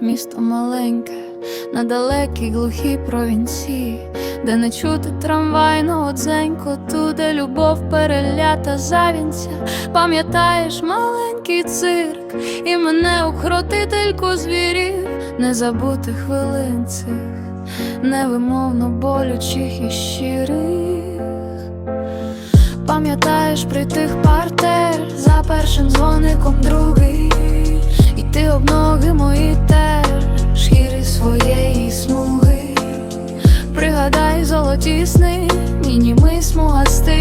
місто маленьке, на далекій глухій провінції, де не чути трамвайного дзеньку, туди любов перелята завінця. Пам'ятаєш маленький цирк, і мене укротительку звірів, не забути хвилин цих, невимовно болючих і щирих. Пам'ятаєш притих партер за першим дзвоником другий, ноги мої теж шкіри своєї смуги. Пригадай золоті сни, ні німий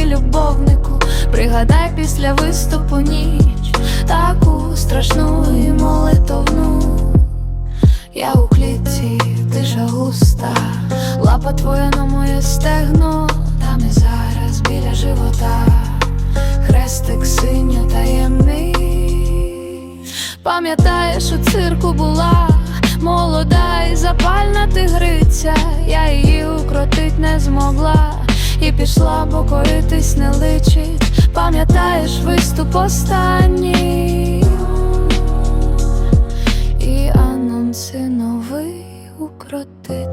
любовнику. Пригадай після виступу ніч, таку страшну і молитовну. Я у клітці, тиша густа, лапа твоя на моє стегно, там і зараз біля живота, Пам'ятаєш, у цирку була молода і запальна тигриця, я її укротить не змогла, і пішла, бо коритись не личить. Пам'ятаєш виступ останній і анонси новий укротити.